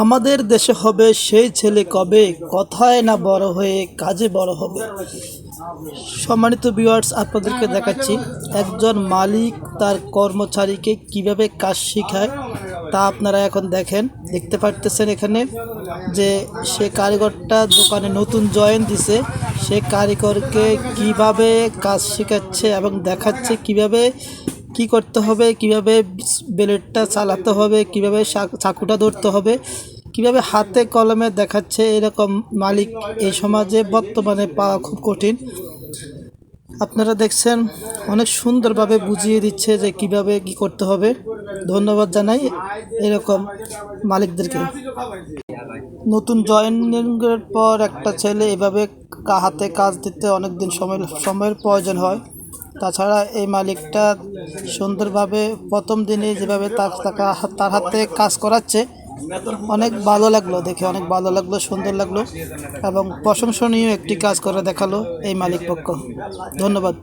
আমাদের দেশে হবে সেই ছেলে কবে? কথায় না বড় হয়ে কাজে বড় হবে। সম্মানিত ভিউয়ার্স আপনাদেরকে দেখাচ্ছি, একজন মালিক তার কর্মচারীকে কীভাবে কাজ শেখায় তা আপনারা এখন দেখেন। দেখতে পারতেছেন এখানে যে সে কারিগরটা দোকানে নতুন জয়েন দিছে। সে কারিগরকে কীভাবে কাজ শেখাচ্ছে এবং দেখাচ্ছে কীভাবে কি করতে হবে, কীভাবে ব্লেডটা চালাতে হবে, কীভাবে চাকুটা ধরতে হবে, কীভাবে হাতে কলমে দেখাচ্ছে এরকম মালিক এই সমাজে বর্তমানে পাওয়া খুব কঠিন। আপনারা দেখছেন, অনেক সুন্দরভাবে বুঝিয়ে দিচ্ছে যে কীভাবে কি করতে হবে। ধন্যবাদ জানাই এরকম মালিকদেরকে। নতুন জয়েনিংয়ের পর একটা ছেলে এভাবে হাতে কাজ দিতে অনেক দিন সময় সময়ের প্রয়োজন হয়। তাছাড়া এই মালিকটা সুন্দরভাবে প্রথম দিনে যেভাবে তার তার হাতে কাজ করাচ্ছে, অনেক ভালো লাগল দেখে, অনেক ভালো লাগল, সুন্দর লাগল এবং প্রশংসনীয় একটি কাজ করে দেখাল এই মালিক পক্ষ। ধন্যবাদ।